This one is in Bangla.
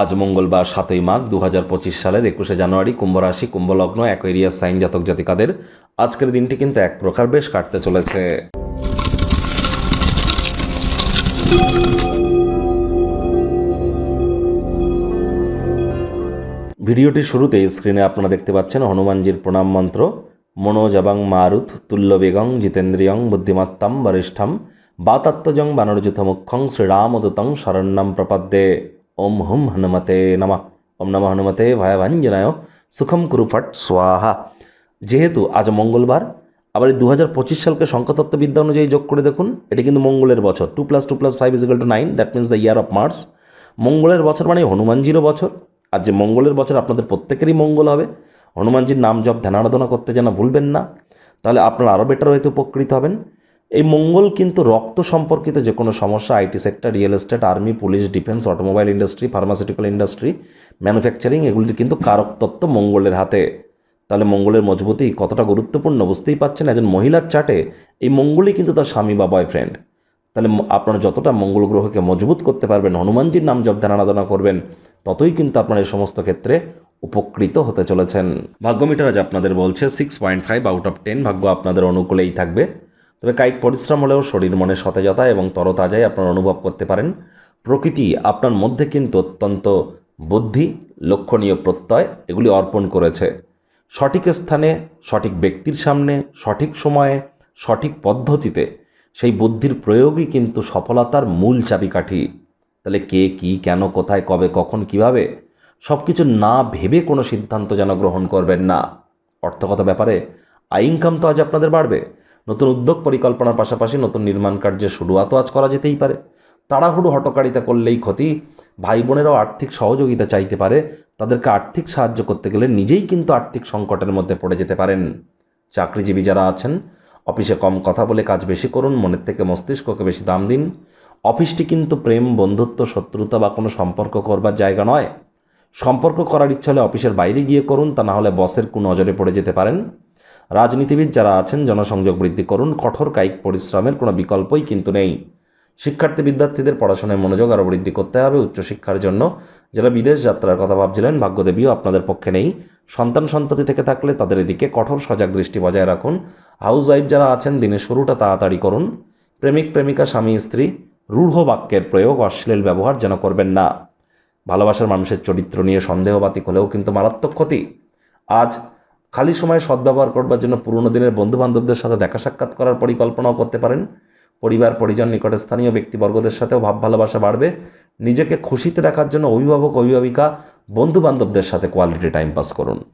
আজ মঙ্গলবার সাতই মাঘ দু হাজার পঁচিশ সালের একুশে জানুয়ারি কুম্ভ রাশি কুম্ভলগ্ন অ্যাকোয়ারিয়াস সাইন জাতক জাতিকাদের আজকের দিনটি কিন্তু এক প্রকার বেশ কাটতে চলেছে। ভিডিওটির শুরুতে স্ক্রিনে আপনারা দেখতে পাচ্ছেন হনুমানজির প্রণাম মন্ত্র, মনোজবাং মারুত তুল্য বেগং জিতেন্দ্রিয়ং, বুদ্ধিমত্তাম, বরিষ্ঠম বাতাত্মজং বানরযুথমুখং শ্রীরামদূতং, শরণ্যম প্রপদ্যে। ওম হুম হনুমতে নমঃ ওম নম হনুমতে ভয়াভাঞ্জনায় সুখম কুরু ফট স্বাহা যেহেতু আজ মঙ্গলবার আবার এই দু হাজার পঁচিশ সালকে সংখ্যাতত্ত্ববিদ্যা অনুযায়ী যোগ করে দেখুন, এটি কিন্তু মঙ্গলের বছর। Two plus two plus five is equal to nine that means the year of Mars মঙ্গলের বছর মানে হনুমানজিরও বছর। আর যে মঙ্গলের বছর আপনাদের প্রত্যেকেরই মঙ্গল হবে, হনুমানজির নাম জপ, ধ্যান আরাধনা করতে যেন ভুলবেন না, তাহলে আপনারা আরও বেটার হয়তো উপকৃত হবেন। এই মঙ্গল কিন্তু রক্ত সম্পর্কিত যে কোনো সমস্যা, IT sector, real estate, army, police, defence, automobile industry, pharmaceutical industry, manufacturing এগুলির কিন্তু কারক তত্ত্ব মঙ্গলের হাতে। তাহলে মঙ্গলের মজবুতি কতটা গুরুত্বপূর্ণ বুঝতেই পাচ্ছেন একজন মহিলার চাটে, এই মঙ্গলই কিন্তু তার স্বামী বা বয়ফ্রেন্ড তাহলে আপনারা যতটা মঙ্গল গ্রহকে মজবুত করতে পারবেন, হনুমানজির নাম জপ ধ্যান আরাধনা করবেন, ততই কিন্তু আপনার এই সমস্ত ক্ষেত্রে উপকৃত হতে চলেছেন। ভাগ্যমিটার আজ আপনাদের বলছে six point five out of ten ভাগ্য আপনাদের অনুকূলেই থাকবে। তবে কায়িক পরিশ্রম হলেও শরীর মনে সতেজতা এবং তরতাজাই আপনারা অনুভব করতে পারেন। প্রকৃতি আপনার মধ্যে কিন্তু অত্যন্ত বুদ্ধি, লক্ষণীয় প্রত্যয় এগুলি অর্পণ করেছে। সঠিক স্থানে, সঠিক ব্যক্তির সামনে, সঠিক সময়ে, সঠিক পদ্ধতিতে সেই বুদ্ধির প্রয়োগই কিন্তু সফলতার মূল চাবিকাঠি। তাহলে কে, কি, কেন, কোথায়, কবে, কখন, কীভাবে সব কিছু না ভেবে কোনো সিদ্ধান্ত যেন গ্রহণ করবেন না। অর্থগত ব্যাপারে আয় ইনকাম তো আজ আপনাদের বাড়বে। নতুন উদ্যোগ পরিকল্পনার পাশাপাশি নতুন নির্মাণ কার্যের শুরুয়াতও আজ করা যেতেই পারে। তাড়াহুড়ো হটকারিতা করলেই ক্ষতি ভাই বোনেরাও আর্থিক সহযোগিতা চাইতে পারে, তাদেরকে আর্থিক সাহায্য করতে গেলে নিজেই কিন্তু আর্থিক সংকটের মধ্যে পড়ে যেতে পারেন। চাকরিজীবী যারা আছেন, অফিসে কম কথা বলে কাজ বেশি করুন, মনের থেকে মস্তিষ্ককে বেশি দাম দিন। অফিসটি কিন্তু প্রেম, বন্ধুত্ব, শত্রুতা বা কোনো সম্পর্ক করবার জায়গা নয়। সম্পর্ক করার ইচ্ছা হলে অফিসের বাইরে গিয়ে করুন, তা না হলে বসের কু নজরে পড়ে যেতে পারেন। রাজনীতিবিদ যারা আছেন, জনসংযোগ বৃদ্ধি করুন, কঠোর কায়িক পরিশ্রমের কোনো বিকল্পই কিন্তু নেই। শিক্ষার্থী বিদ্যার্থীদের পড়াশোনায় মনোযোগ আরও বৃদ্ধি করতে হবে উচ্চশিক্ষার জন্য। যারা বিদেশ যাত্রার কথা ভাবছিলেন, ভাগ্যদেবীও আপনাদের পক্ষে নেই। সন্তান সন্ততি থেকে থাকলে তাদের এদিকে কঠোর সজাগ দৃষ্টি বজায় রাখুন। হাউস ওয়াইফ যারা আছেন, দিনের শুরুটা তাড়াতাড়ি করুন। প্রেমিক, প্রেমিকা, স্বামী, স্ত্রী, রূঢ় বাক্যের প্রয়োগ, অশ্লীল ব্যবহার যেন করবেন না। ভালোবাসার মানুষের চরিত্র নিয়ে সন্দেহবাতিক হলেও কিন্তু মারাত্মক ক্ষতি। আজ খালি সময়ে সদ্ব্যবহার করবার জন্য পুরনো দিনের বন্ধুবান্ধবদের সাথে দেখা সাক্ষাৎ করার পরিকল্পনাও করতে পারেন। পরিবার, পরিজন নিকটে স্থানীয় ব্যক্তিবর্গদের সাথেও ভাব ভালোবাসা বাড়বে। নিজেকে খুশিতে রাখার জন্য অভিভাবক, অভিভাবিকা, বন্ধুবান্ধবদের সাথে কোয়ালিটি টাইম পাস করুন।